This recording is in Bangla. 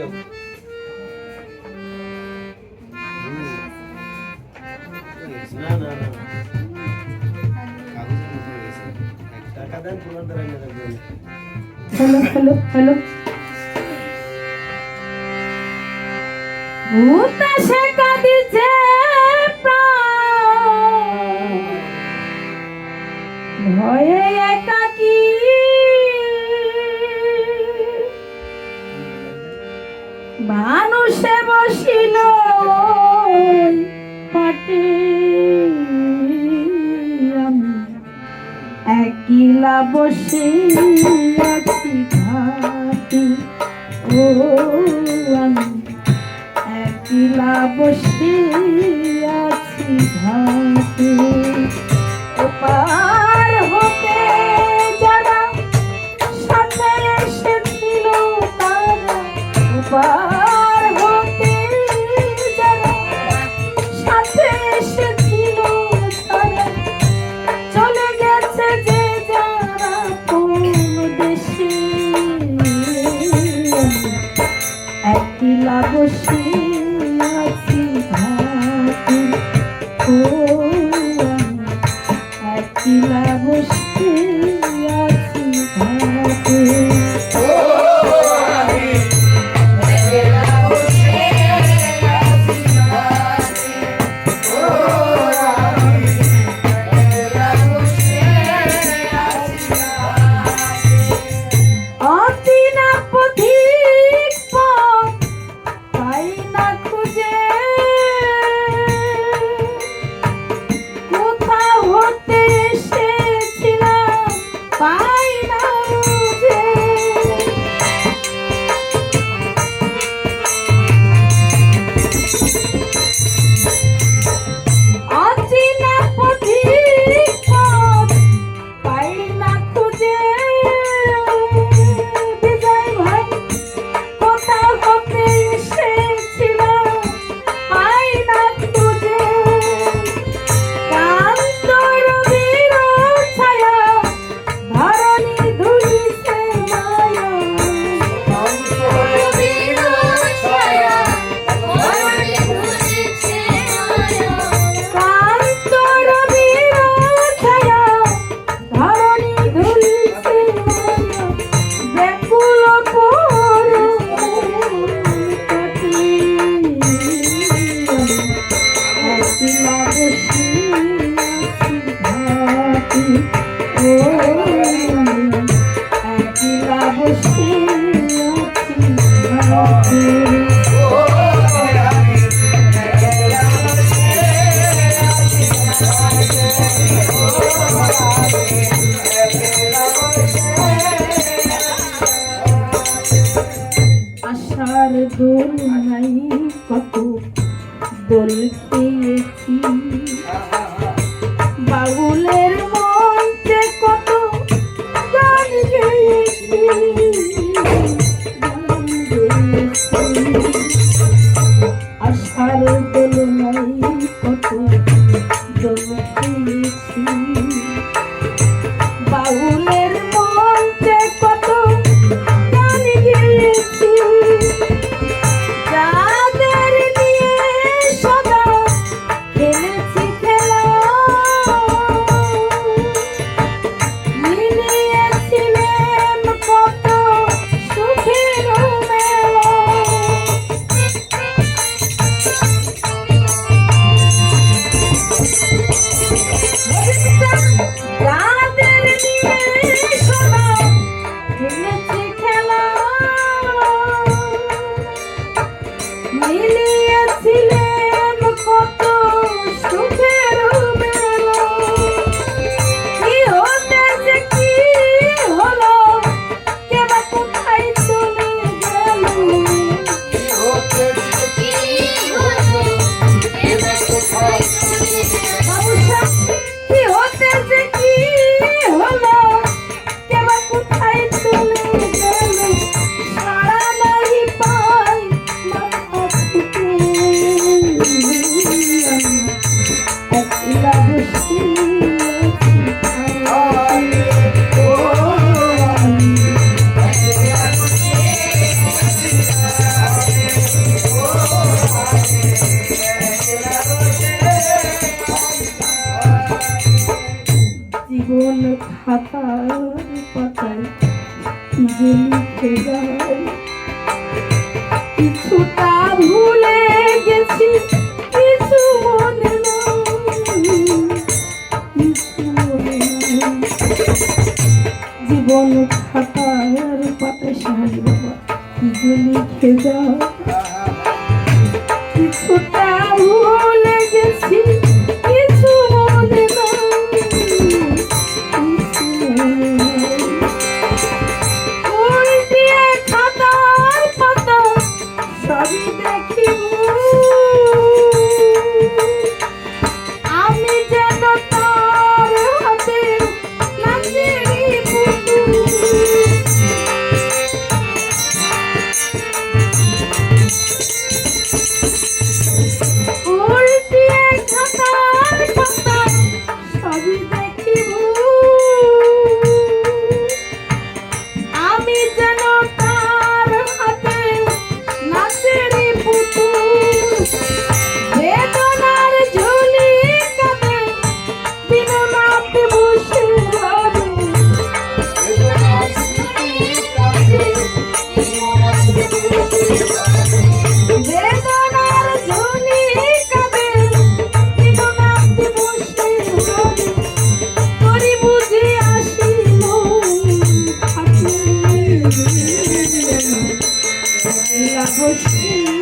কেউ না না না টাকা মানুষে বসিল। একিলা বসে আছি ঘাটে। ও আমি একলা বসে আছি ঘাটে। Thank you. Oh, যে লিখে যায় জীবন খাতার পাতা সাহায্য বাবা কি যে লিখে যায় কিছুটা ভুলে গেছি। আমি Babushki.